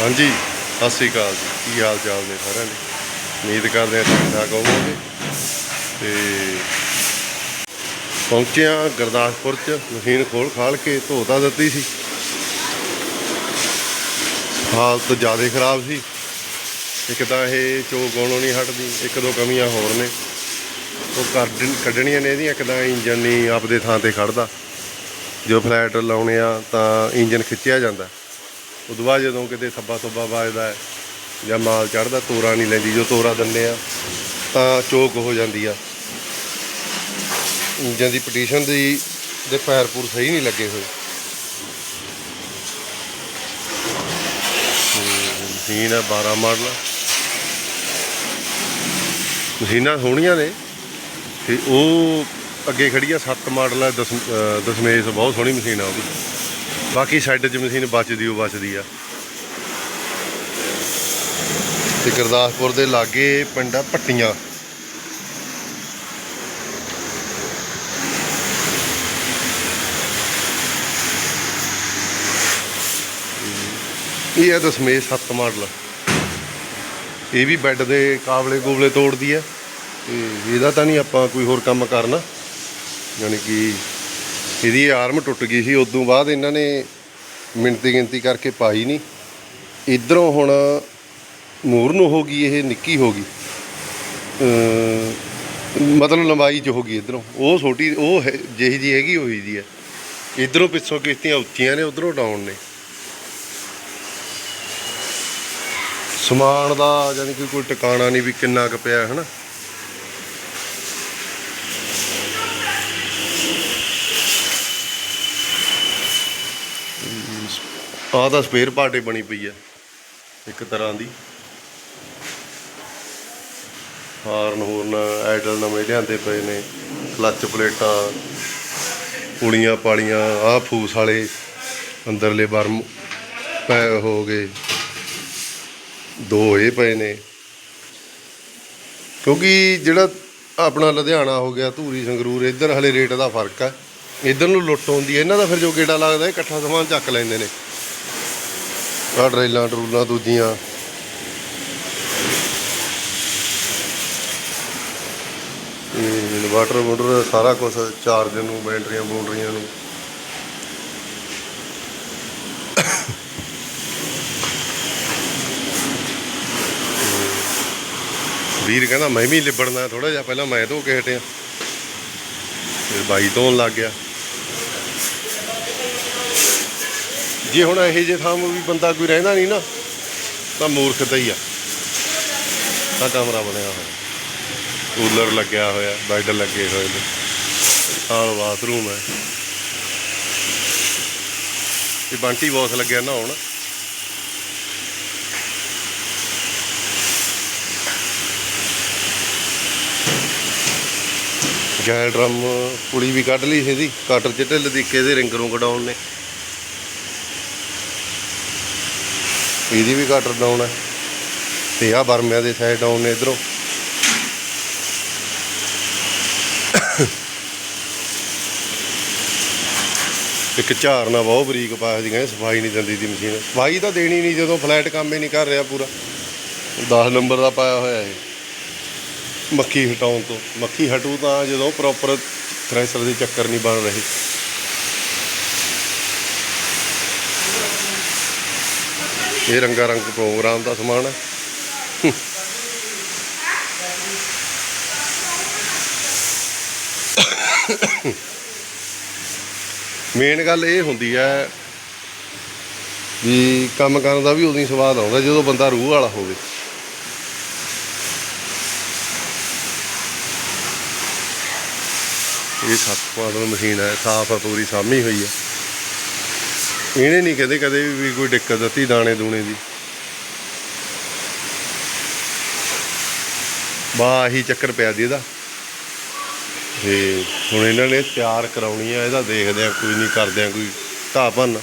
ਹਾਂਜੀ, ਸਤਿ ਸ੍ਰੀ ਅਕਾਲ ਜੀ। ਕੀ ਹਾਲ ਚਾਲ ਨੇ ਸਾਰਿਆਂ ਦੇ? ਉਮੀਦ ਕਰਦੇ ਹਾਂ ਠੀਕ ਠਾਕ ਹੋਵੋਗੇ। ਤੇ ਪਹੁੰਚਿਆ ਗੁਰਦਾਸਪੁਰ ਚ, ਮਸ਼ੀਨ ਖੋਲ ਖਾਲ ਕੇ ਧੋਤਾ ਦਿੱਤੀ ਸੀ। ਹਾਲਤ ਜ਼ਿਆਦਾ ਖਰਾਬ ਸੀ। ਇੱਕ ਤਾਂ ਇਹ ਚੋਕ ਆਉਣੋਂ ਨਹੀਂ ਹਟਦੀ, ਇੱਕ ਦੋ ਕਮੀਆਂ ਹੋਰ ਨੇ। ਉਹ ਕੱਢ ਕੱਢਣੀਆਂ ਨੇ ਇਹਦੀਆਂ, ਇੱਕ ਤਾਂ ਇੰਜਨ ਨਹੀਂ ਆਪਦੇ ਥਾਂ ਤੇ ਖੜਦਾ ਜੋ ਫਲੈਟ ਲਾਉਣੇ ਆ ਤਾਂ ਇੰਜਨ ਖਿੱਚਿਆ ਜਾਂਦਾ। ਉਦੋਂ ਬਾਅਦ ਜਦੋਂ ਕਿਤੇ ਸੱਬਾ ਥੱਬਾ ਵੱਜਦਾ ਹੈ ਜਾਂ ਮਾਲ ਚੜਦਾ ਤੋਰਾ ਨਹੀਂ ਲੈਂਦੀ, ਜੋ ਤੋਰਾ ਦਿੰਦੇ ਆ, ਤਾਂ ਚੋਕ ਹੋ ਜਾਂਦੀ ਆ। ਇੰਜਨ ਦੀ ਪੋਜੀਸ਼ਨ ਦੀ ਦੇ ਪੈਰ ਪੂਰ ਸਹੀ ਨਹੀਂ ਲੱਗੇ ਹੋਏ। ਮਸ਼ੀਨ ਹੈ 12 ਮਾਡਲ। ਮਸ਼ੀਨਾਂ ਸੋਹਣੀਆਂ ਨੇ। ਤੇ ਉਹ ਅੱਗੇ ਖੜੀ ਆ 7 ਮਾਡਲ ਹੈ ਦਸ ਦਸਮੇਸ਼, ਬਹੁਤ ਸੋਹਣੀ ਮਸ਼ੀਨ ਆ ਉਹਦੀ ਬਾਕੀ ਸਾਈਡ 'ਚ ਮਸ਼ੀਨ ਬਚਦੀ ਉਹ ਬਚਦੀ ਆ। ਤੇ ਗੁਰਦਾਸਪੁਰ ਦੇ ਲਾਗੇ ਪਿੰਡ ਆ ਪੱਟੀਆਂ ਇਹ ਹੈ ਦਸਮੇਸ਼ 7 ਮਾਡਲ। ਇਹ ਵੀ ਬੈੱਡ ਦੇ ਕਾਬਲੇ ਗੋਬਲੇ ਤੋੜਦੀ ਹੈ ਤੇ ਇਹਦਾ ਤਾਂ ਨਹੀਂ ਆਪਾਂ ਕੋਈ ਹੋਰ ਕੰਮ ਕਰਨਾ। ਯਾਨੀ ਕਿ ਇਹਦੀ ਆਰਮ ਟੁੱਟ ਗਈ ਸੀ, ਉਦੋਂ ਬਾਅਦ ਇਹਨਾਂ ਨੇ ਮਿਣਤੀ ਗਿਣਤੀ ਕਰਕੇ ਪਾਈ ਨਹੀਂ। ਇਧਰੋਂ ਹੁਣ ਮੂਰ ਨੂੰ ਹੋ ਗਈ, ਇਹ ਨਿੱਕੀ ਹੋ ਗਈ। ਮਤਲਬ ਲੰਬਾਈ ਚ ਹੋ ਗਈ ਇਧਰੋਂ। ਉਹ ਛੋਟੀ, ਉਹ ਹੈ- ਜਿਹੀ ਜੀ ਹੈਗੀ, ਉਹੀ ਜੀ ਹੈ। ਇਧਰੋਂ ਪਿੱਛੋਂ ਕਿਸ਼ਤੀਆਂ ਉੱਚੀਆਂ ਨੇ, ਉਧਰੋਂ ਡਾਊਨ ਨੇ। ਸਮਾਨ ਦਾ ਯਾਨੀ ਕਿ ਕੋਈ ਟਿਕਾਣਾ ਨਹੀਂ ਵੀ ਕਿੰਨਾ ਕੁ ਪਿਆ ਹੈ ਨਾ ਆਹ ਤਾਂ ਸਪੇਅਰ ਪਾਰਟੇ ਬਣੀ ਪਈ ਆ ਇੱਕ ਤਰ੍ਹਾਂ ਦੀ। ਹਾਰਨ ਹੋਰਨ ਐਡਲ ਨਵੇਂ ਲਿਆਂਦੇ ਪਏ ਨੇ, ਕਲੱਚ ਪਲੇਟਾਂ ਪੁਲੀਆਂ ਪਾਲੀਆਂ ਆਹ ਫੂਸ ਵਾਲੇ ਅੰਦਰਲੇ ਬਰਮ ਪੈ ਹੋ ਗਏ। ਦੋ ਇਹ ਪਏ ਨੇ। ਕਿਉਂਕਿ ਜਿਹੜਾ ਆਪਣਾ ਲੁਧਿਆਣਾ ਹੋ ਗਿਆ, ਧੂਰੀ, ਸੰਗਰੂਰ, ਇੱਧਰ ਹਲੇ ਰੇਟ ਦਾ ਫ਼ਰਕ ਹੈ। ਇੱਧਰ ਨੂੰ ਲੁੱਟ ਹੁੰਦੀ ਹੈ। ਇਹਨਾਂ ਦਾ ਫਿਰ ਜੋ ਗੇੜਾ ਲੱਗਦਾ ਇਕੱਠਾ ਸਮਾਨ ਚੱਕ ਲੈਂਦੇ ਨੇ। ਆਹ ਡਰੇਲਾਂ ਟਰੂਲਾਂ ਦੂਜੀਆਂ। ਇਨਵਰਟਰ ਮੋਟਰ ਸਾਰਾ ਕੁਝ ਚਾਰਜ ਨੂੰ, ਬੈਟਰੀਆਂ, ਬੂਟਰੀਆਂ ਨੂੰ। ਵੀਰ ਕਹਿੰਦਾ, ਮੈਂ ਵੀ ਲਿਬੜਨਾ ਥੋੜਾ ਜਿਹਾ, ਪਹਿਲਾਂ ਮੈਂ ਧੋ ਕੇ ਹਟਿਆ। ਫਿਰ ਬਾਈ ਧੋਣ ਲੱਗ ਗਿਆ। ਜੇ ਹੁਣ ਇਹੋ ਜਿਹੇ ਥਾਂ ਵੀ ਬੰਦਾ ਕੋਈ ਰਹਿੰਦਾ ਨਹੀਂ ਨਾ, ਤਾਂ ਮੂਰਖਤਾ ਹੀ ਆ। ਤਾਂ ਕਮਰਾ ਬਣਿਆ ਹੋਇਆ। ਕੂਲਰ ਲੱਗਿਆ ਹੋਇਆ, ਬੈੱਡ ਲੱਗੇ ਹੋਏ ਨੇ। ਆਹ ਬਾਥਰੂਮ ਹੈ। ਇਹ ਬੰਟੀ ਬੌਸ ਲੱਗਿਆ ਨਹਾਉਣ ਗੈਲ ਡਰਮ ਪੁਲੀ ਵੀ ਕੱਢ ਲਈ ਸੀ ਇਹਦੀ। ਕਟਰ ਚ ਢਿੱਲ ਦੀ, ਕਿਹਦੇ ਰਿੰਗ ਨੂੰ ਕਢਾਉਣ ਨੇ? ਇਹਦੀ ਵੀ ਕਟਰ ਡਾਉਣ ਹੈ ਤੇ ਆ ਬਰਮਿਆਂ ਦੇ ਸਾਈਡ ਡਾਉਣ ਨੇ ਇਧਰੋਂ। ਇੱਕ ਝਾਰਨਾ ਬਹੁਤ ਬਰੀਕ ਪਾਇਆ ਸੀ ਕਹਿੰਦੇ ਸਫ਼ਾਈ ਨਹੀਂ ਦਿੰਦੀ ਦੀ ਮਸ਼ੀਨ। ਸਫ਼ਾਈ ਤਾਂ ਦੇਣੀ ਨਹੀਂ, ਜਦੋਂ ਫਲੈਟ ਕੰਮ ਹੀ ਨਹੀਂ ਕਰ ਰਿਹਾ ਪੂਰਾ। 10 ਨੰਬਰ ਦਾ ਪਾਇਆ ਹੋਇਆ ਇਹ। ਮੱਖੀ ਹਟਾਉਣ ਤੋਂ। ਮੱਖੀ ਹਟੂ ਤਾਂ ਜਦੋਂ ਪ੍ਰੋਪਰ ਥ੍ਰੈਸ਼ਰ ਦੇ ਚੱਕਰ ਨਹੀਂ ਬਣ ਰਹੇ। ਇਹ ਰੰਗਾ ਰੰਗ ਪ੍ਰੋਗਰਾਮ ਦਾ ਸਮਾਨ ਹੈ। ਮੇਨ ਗੱਲ ਇਹ ਹੁੰਦੀ ਹੈ ਵੀ ਕੰਮ ਕਰਨ ਦਾ ਵੀ ਉਦੋਂ ਹੀ ਸਵਾਦ ਆਉਂਦਾ ਜਦੋਂ ਬੰਦਾ ਰੂਹ ਵਾਲਾ ਹੋਵੇ। ਇਹ ਸੱਤ ਮਾਡਲ ਮਸ਼ੀਨ ਹੈ, ਸਾਫ਼ ਹੈ ਪੂਰੀ ਸਾਮੀ ਹੋਈ ਹੈ। ਇਹਨੇ ਨਹੀਂ ਕਦੇ ਕਦੇ ਵੀ ਕੋਈ ਦਿੱਕਤ ਦਿੱਤੀ ਦਾਣੇ ਦੂਣੇ ਦੀ। ਬਾ ਹੀ ਚੱਕਰ ਪਿਆ ਦੀ ਇਹਦਾ। ਤੇ ਹੁਣ ਇਹਨਾਂ ਨੇ ਤਿਆਰ ਕਰਾਉਣੀ ਆ, ਇਹਦਾ ਦੇਖਦੇ ਆ, ਕੋਈ ਨਹੀਂ ਕਰਦੇ ਆ, ਕੋਈ ਢਾਹ ਭੰਨ।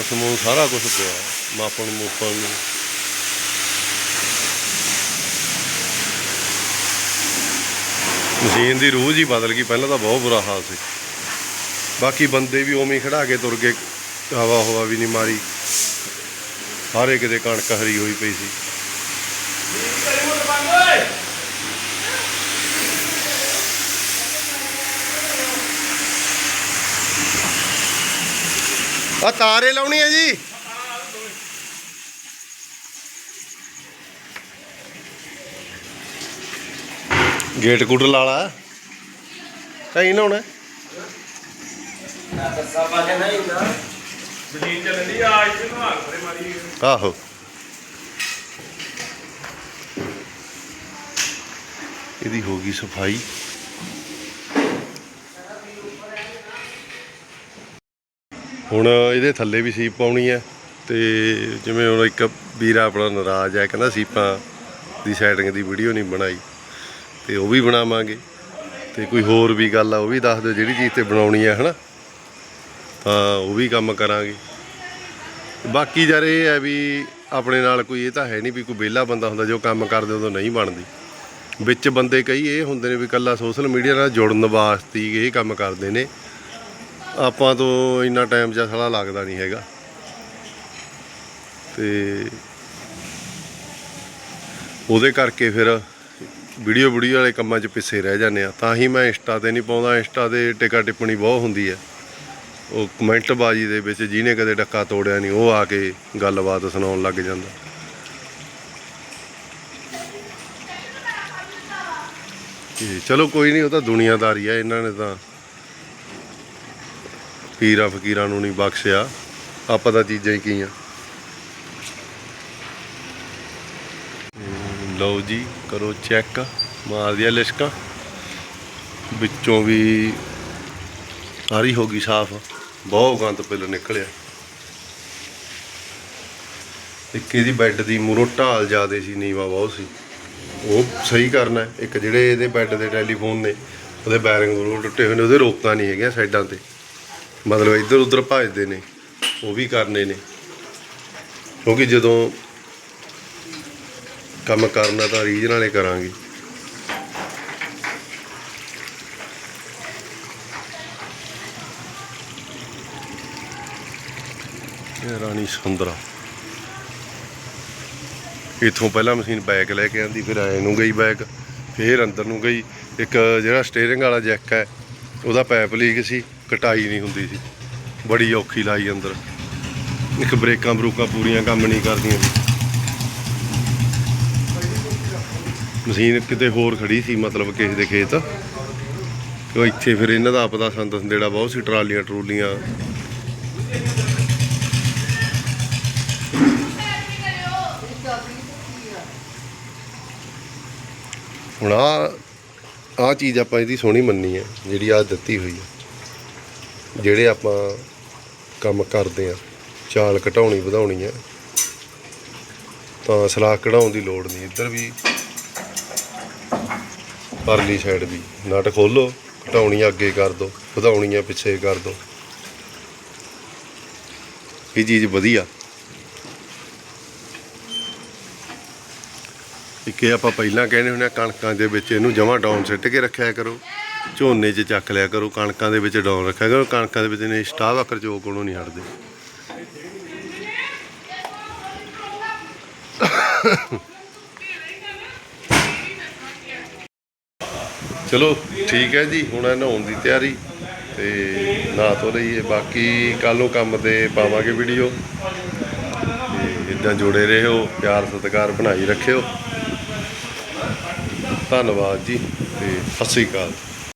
ਮਾਲ ਸਮੂਹ ਸਾਰਾ ਕੁਝ ਪਿਆ, ਮਾਪਣ ਮੂਪਣ। ਨੂੰ ਮਸ਼ੀਨ ਦੀ ਰੂਹ ਹੀ ਬਦਲ ਗਈ, ਪਹਿਲਾਂ ਤਾਂ ਬਹੁਤ ਬੁਰਾ ਹਾਲ ਸੀ। ਬਾਕੀ ਬੰਦੇ ਵੀ ਉਵੇਂ ਹੀ ਖੜਾ ਕੇ ਤੁਰ ਗਏ, ਹਵਾ ਹਵਾ ਵੀ ਨਹੀਂ ਮਾਰੀ। ਸਾਰੇ ਕਿਤੇ ਕਣਕ ਹਰੀ ਹੋਈ ਪਈ ਸੀ। ਆ ਤਾਰੇ ਲਾਉਣੀ ਹੈ ਜੀ। ਗੇਟ ਕੁੱਟ ਲਾਲਾ ਕਹੀਂ ਨਾ ਹੁਣ ਆਹੋ। ਇਹਦੀ ਹੋ ਗਈ ਸਫ਼ਾਈ। ਹੁਣ ਇਹਦੇ ਥੱਲੇ ਵੀ ਸੀਪ ਪਾਉਣੀ ਹੈ ਤੇ ਜਿਵੇਂ ਹੁਣ ਇੱਕ ਵੀਰਾ ਆਪਣਾ ਨਾਰਾਜ਼ ਹੈ, ਕਹਿੰਦਾ ਸੀਪਾਂ ਦੀ ਸੈਟਿੰਗ ਦੀ ਵੀਡੀਓ ਨਹੀਂ ਬਣਾਈ, ਤੇ ਉਹ ਵੀ ਬਣਾਵਾਂਗੇ। ਤੇ ਕੋਈ ਹੋਰ ਵੀ ਗੱਲ ਆ, ਉਹ ਵੀ ਦੱਸ ਦਿਓ ਜਿਹੜੀ ਚੀਜ਼ ਤੇ ਬਣਾਉਣੀ ਹੈ, ਹਨਾ? ਤਾਂ ਉਹ ਵੀ ਕੰਮ ਕਰਾਂਗੇ। ਬਾਕੀ ਯਾਰ ਇਹ ਹੈ ਵੀ ਆਪਣੇ ਨਾਲ ਕੋਈ, ਇਹ ਤਾਂ ਹੈ ਨਹੀਂ ਵੀ ਕੋਈ ਵਿਹਲਾ ਬੰਦਾ ਹੁੰਦਾ ਜੋ ਕੰਮ ਕਰਦੇ ਉਦੋਂ ਨਹੀਂ ਬਣਦੀ। ਵਿੱਚ ਬੰਦੇ ਕਈ ਇਹ ਹੁੰਦੇ ਨੇ ਵੀ ਕੱਲਾ ਸੋਸ਼ਲ ਮੀਡੀਆ ਨਾਲ ਜੁੜਨ ਵਾਸਤੇ ਇਹ ਕੰਮ ਕਰਦੇ ਨੇ। ਆਪਾਂ ਤੋਂ ਇੰਨਾ ਟਾਈਮ ਜਾਂ ਸਾਲਾ ਲੱਗਦਾ ਨਹੀਂ ਹੈਗਾ। ਤੇ ਉਹਦੇ ਕਰਕੇ ਫਿਰ ਵੀਡੀਓ ਵੀਡੀਓ ਵਾਲੇ ਕੰਮਾਂ 'ਚ ਪਿੱਛੇ ਰਹਿ ਜਾਂਦੇ ਆ ਤਾਂ ਹੀ ਮੈਂ ਇੰਸਟਾ ਤੇ ਨਹੀਂ ਪਾਉਂਦਾ। ਇੰਸਟਾ ਤੇ ਟਿਕਾ ਟਿੱਪਣੀ ਬਹੁਤ ਹੁੰਦੀ ਹੈ। ਉਹ ਕਮੈਂਟ ਬਾਜੀ ਦੇ ਵਿੱਚ ਜਿਹਨੇ ਕਦੇ ਡੱਕਾ ਤੋੜਿਆ ਨਹੀਂ, ਉਹ ਆ ਕੇ ਗੱਲਬਾਤ ਸੁਣਾਉਣ ਲੱਗ ਜਾਂਦਾ। ਤੇ ਚਲੋ ਕੋਈ ਨਹੀਂ, ਉਹ ਤਾਂ ਦੁਨੀਆਦਾਰੀ ਆ ਇਹਨਾਂ ਨੇ ਤਾਂ ਪੀਰਾਂ ਫਕੀਰਾਂ ਨੂੰ ਨਹੀਂ ਬਖਸ਼ਿਆ। ਆਪਾਂ ਤਾਂ ਚੀਜ਼ਾਂ ਹੀ ਕੀਆਂ ਲਓ ਜੀ, ਕਰੋ ਚੈੱਕ, ਮਾਰ ਦਿਆ ਲਿਸ਼ਕਾ। ਵਿੱਚੋਂ ਵੀ ਸਾਰੀ ਹੋ ਗਈ ਸਾਫ਼। ਬਹੁਤ ਗੰਦ ਪਿੱਲ ਨਿਕਲਿਆ। ਇੱਕ ਇਹਦੀ ਬੈੱਡ ਦੀ ਮੂਰੋ ਢਾਲ ਜ਼ਿਆਦੇ ਸੀ, ਨੀਵਾ ਬਹੁਤ ਸੀ। ਉਹ ਸਹੀ ਕਰਨਾ ਇੱਕ ਜਿਹੜੇ ਇਹਦੇ ਬੈੱਡ ਦੇ ਟੈਲੀਫੋਨ ਨੇ, ਉਹਦੇ ਬੈਰਿੰਗ ਬਰੂ ਟੁੱਟੇ ਹੋਏ ਨੇ, ਉਹਦੇ ਰੋਕਾਂ ਨਹੀਂ ਹੈਗੀਆਂ ਸਾਈਡਾਂ ਤੇ। ਮਤਲਬ ਇੱਧਰ ਉੱਧਰ ਭੱਜਦੇ ਨੇ, ਉਹ ਵੀ ਕਰਨੇ ਨੇ। ਕਿਉਂਕਿ ਜਦੋਂ ਕੰਮ ਕਰਨਾ ਤਾਂ ਰੀਝ ਨਾਲੇ ਕਰਾਂਗੇ। ਇਹ ਰਾਣੀ ਸੁੰਦਰਾ। ਇਥੋਂ ਪਹਿਲਾਂ ਮਸ਼ੀਨ ਬੈਕ ਲੈ ਕੇ ਆਂਦੀ, ਫਿਰ ਐ ਨੂੰ ਗਈ ਬੈਕ ਫਿਰ ਅੰਦਰ ਨੂੰ ਗਈ। ਇੱਕ ਜਿਹੜਾ ਸਟੀਅਰਿੰਗ ਵਾਲਾ ਜੈਕ ਹੈ, ਉਹਦਾ ਪੈਪ ਲੀਕ ਸੀ। ਕਟਾਈ ਨਹੀਂ ਹੁੰਦੀ ਸੀ। ਬੜੀ ਔਖੀ ਲਾਈ ਅੰਦਰ। ਇੱਕ ਬ੍ਰੇਕਾਂ ਬਰੂਕਾਂ ਪੂਰੀਆਂ ਕੰਮ ਨਹੀਂ ਕਰਦੀਆਂ ਮਸ਼ੀਨ ਕਿਤੇ ਹੋਰ ਖੜੀ ਸੀ, ਮਤਲਬ ਕਿਸੇ ਦੇ ਖੇਤ। ਉਹ ਇੱਥੇ ਫਿਰ ਇਹਨਾਂ ਦਾ ਆਪਦਾ ਸੰਦ ਸੰਦੇੜਾ ਬਹੁਤ ਸੀ, ਟਰਾਲੀਆਂ, ਟਰੂਲੀਆਂ। ਹੁਣ ਆ ਆ ਚੀਜ਼ ਆਪਾਂ ਇਹਦੀ ਸੋਹਣੀ ਮੰਨੀ ਹੈ ਜਿਹੜੀ ਆ ਦਿੱਤੀ ਹੋਈ ਹੈ। ਜਿਹੜੇ ਆਪਾਂ ਕੰਮ ਕਰਦੇ ਆ ਚਾਲ ਘਟਾਉਣੀ, ਵਧਾਉਣੀ ਹੈ, ਤਾਂ ਸਲਾਹ ਕਢਾਉਣ ਦੀ ਲੋੜ ਨਹੀਂ। ਇੱਧਰ ਵੀ ਪਰਲੀ ਸਾਈਡ ਵੀ। ਨਟ ਖੋਲੋ ਘਟਾਉਣੀ ਅੱਗੇ ਕਰ ਦੋ, ਵਧਾਉਣੀ ਆ ਪਿੱਛੇ ਕਰ ਦੋ। ਇਹ ਚੀਜ਼ ਵਧੀਆ। ਇੱਕ ਇਹ ਆਪਾਂ ਪਹਿਲਾਂ ਕਹਿੰਦੇ ਹੁੰਦੇ ਆ ਕਣਕਾਂ ਦੇ ਵਿੱਚ ਇਹਨੂੰ ਜਮਾਂ ਡਾਊਨ ਸਿੱਟ ਕੇ ਰੱਖਿਆ ਕਰੋ। ਝੋਨੇ 'ਚ ਚੱਕ ਲਿਆ ਕਰੋ, ਕਣਕਾਂ ਦੇ ਵਿੱਚ ਡਾਊਨ ਰੱਖਿਆ ਕਰੋ, ਕਣਕਾਂ ਦੇ ਵਿੱਚ ਨੇ ਸਟਾਹ ਵਕਰ ਜੋ ਕੋਲੋਂ ਨਹੀਂ ਹਟਦੇ। ਚਲੋ, ਠੀਕ ਹੈ ਜੀ, ਹੁਣ ਇਹ ਨਹਾਉਣ ਦੀ ਤਿਆਰੀ ਤੇ ਨਹਾ ਧੋ ਲਈਏ। ਬਾਕੀ ਕੱਲੋਂ ਕੰਮ ਤੇ ਪਾਵਾਂਗੇ ਵੀਡੀਓ। ਤੇ ਇਦਾਂ ਜੁੜੇ ਰਹੋ, ਪਿਆਰ, ਸਤਿਕਾਰ ਬਣਾਈ ਰੱਖਿਓ। ਧੰਨਵਾਦ ਜੀ, ਤੇ ਸਤਿ ਸ੍ਰੀ ਅਕਾਲ।